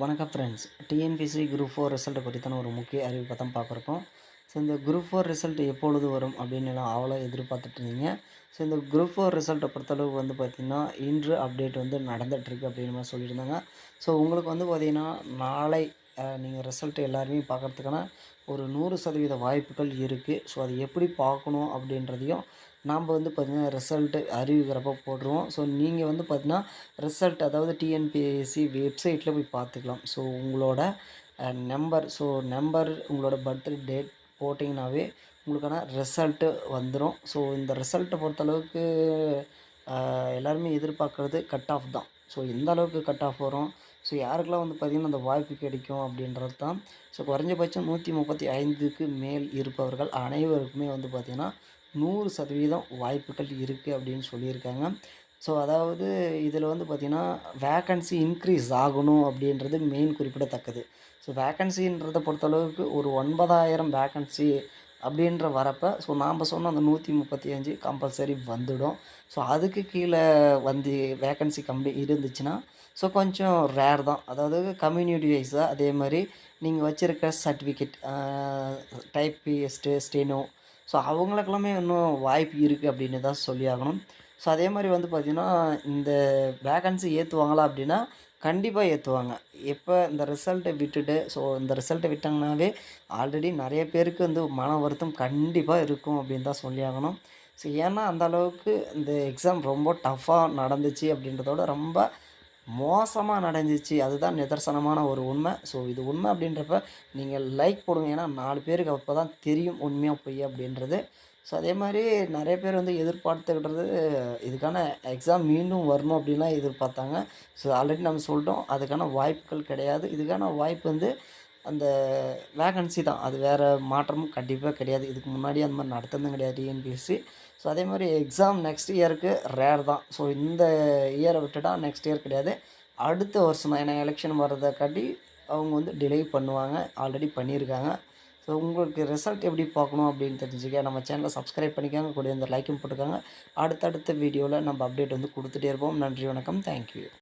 வணக்கம் friends TNPSC group four ரிசல்ட்டை குறித்தான ஒரு முக்கிய அறிவிப்பை தான் பார்க்குறோம். ஸோ இந்த குரூப் ஃபோர் ரிசல்ட் எப்பொழுது வரும் அப்படின்னு எல்லாம் அவ்வளோ எதிர்பார்த்துட்டு இருந்தீங்க. ஸோ இந்த குரூப் ஃபோர் ரிசல்ட்டை பொறுத்தளவுக்கு வந்து பார்த்திங்கன்னா இன்று அப்டேட் வந்து நடந்துகிட்ருக்கு அப்படின்னு மாதிரி சொல்லியிருந்தாங்க. ஸோ உங்களுக்கு வந்து பார்த்திங்கன்னா நாளை நீங்கள் ரிசல்ட் எல்லாருமே பார்க்குறதுக்கான ஒரு நூறு சதவீத வாய்ப்புகள் இருக்குது ஸோ அது எப்படி பார்க்கணும் அப்படின்றதையும் நாம் வந்து பார்த்திங்கன்னா ரிசல்ட்டு அறிவிக்கிறப்ப போட்டுருவோம். ஸோ நீங்கள் வந்து பார்த்திங்கன்னா ரிசல்ட் அதாவது டிஎன்பிஎஸ்சி வெப்சைட்டில் போய் பார்த்துக்கலாம். ஸோ உங்களோட நம்பர் ஸோ நம்பர் உங்களோட பர்த்டே டேட் போட்டிங்கனாவே உங்களுக்கான ரிசல்ட்டு வந்துடும் ஸோ இந்த ரிசல்ட்டை பொறுத்தளவுக்கு எல்லாருமே எதிர்பார்க்குறது கட் ஆஃப் தான். ஸோ எந்த அளவுக்கு கட் ஆஃப் வரும். ஸோ யாருக்கெல்லாம் வந்து பார்த்திங்கன்னா அந்த வாய்ப்பு கிடைக்கும் அப்படின்றது தான். ஸோ குறைஞ்சபட்சம் நூற்றி முப்பத்தி ஐந்துக்கு மேல் இருப்பவர்கள் அனைவருக்குமே வந்து பார்த்திங்கன்னா நூறு சதவீதம் வாய்ப்புகள் இருக்குது அப்படின்னு சொல்லியிருக்காங்க. ஸோ அதாவது இதில் வந்து பார்த்திங்கன்னா வேக்கன்சி இன்க்ரீஸ் ஆகணும் அப்படின்றது மெயின் குறிப்பிடத்தக்கது. ஸோ வேக்கன்சின்றதை பொறுத்தளவுக்கு ஒரு ஒன்பதாயிரம் வேக்கன்சி அப்படின்ற வரப்போ ஸோ நாம் சொன்ன அந்த நூற்றி முப்பத்தி அஞ்சு கம்பல்சரி வந்துடும். ஸோ அதுக்கு கீழே வந்து வேக்கன்சி கம்மி இருந்துச்சுன்னா ஸோ கொஞ்சம் ரேர் தான். அதாவது கம்யூனிட்டி வைஸாக அதே மாதிரி நீங்கள் வச்சுருக்க certificate type stay steno so அவங்களுக்கெல்லாமே இன்னும் வாய்ப்பு இருக்குது அப்படின்னு தான் சொல்லி ஆகணும். ஸோ அதே மாதிரி வந்து பார்த்திங்கன்னா இந்த வேகன்சி ஏற்றுவாங்களா அப்படின்னா கண்டிப்பாக ஏற்றுவாங்க எப்போ இந்த ரிசல்ட்டை விட்டுட்டு ஸோ இந்த ரிசல்ட்டை விட்டாங்கனாவே ஆல்ரெடி நிறைய பேருக்கு வந்து மன வருத்தம் கண்டிப்பாக இருக்கும் அப்படின்னு தான் சொல்லி ஆகணும். ஸோ ஏன்னா அந்த அளவுக்கு இந்த எக்ஸாம் ரொம்ப டஃப்பாக நடந்துச்சு அப்படின்றதோட ரொம்ப மோசமாக நடந்துச்சு. அதுதான் நிதர்சனமான ஒரு உண்மை. ஸோ இது உண்மை அப்படின்றப்ப நீங்கள் லைக் போடுங்க. ஏன்னா நாலு பேருக்கு அப்போ தான் தெரியும் உண்மையாக பொய் அப்படின்றது. ஸோ அதே மாதிரி நிறைய பேர் வந்து எதிர்பார்த்துக்கிட்டது இதுக்கான எக்ஸாம் மீண்டும் வரணும் அப்படின்லாம் எதிர்பார்த்தாங்க. ஸோ ஆல்ரெடி நம்ம சொல்லிட்டோம். அதுக்கான வாய்ப்புகள் கிடையாது. இதுக்கான வாய்ப்பு வந்து அந்த வேகன்சி தான். அது வேறு மாற்றமும் கண்டிப்பாக கிடையாது. இதுக்கு முன்னாடி அந்த மாதிரி நடத்துனதும் கிடையாது டிஎன்பிஎஸ்சி ஸோ அதே மாதிரி எக்ஸாம் நெக்ஸ்ட் இயருக்கு ரேர் தான். ஸோ இந்த இயரை விட்டுட்டால் நெக்ஸ்ட் இயர் கிடையாது. அடுத்த வருஷம் தான். ஏன்னா எலெக்ஷன் வர்றதை காட்டி அவங்க வந்து டிலே பண்ணுவாங்க. ஆல்ரெடி பண்ணியிருக்காங்க. ஸோ உங்களுக்கு ரிசல்ட் எப்படி பார்க்கணும் அப்படின்னு தெரிஞ்சுக்க நம்ம சேனலை சப்ஸ்கிரைப் பண்ணிக்காங்க. கூட இந்த லைக்கும் போட்டுக்காங்க. அடுத்தடுத்த வீடியோவில் நம்ம அப்டேட் வந்து கொடுத்துட்டே இருப்போம். நன்றி வணக்கம். தேங்க்யூ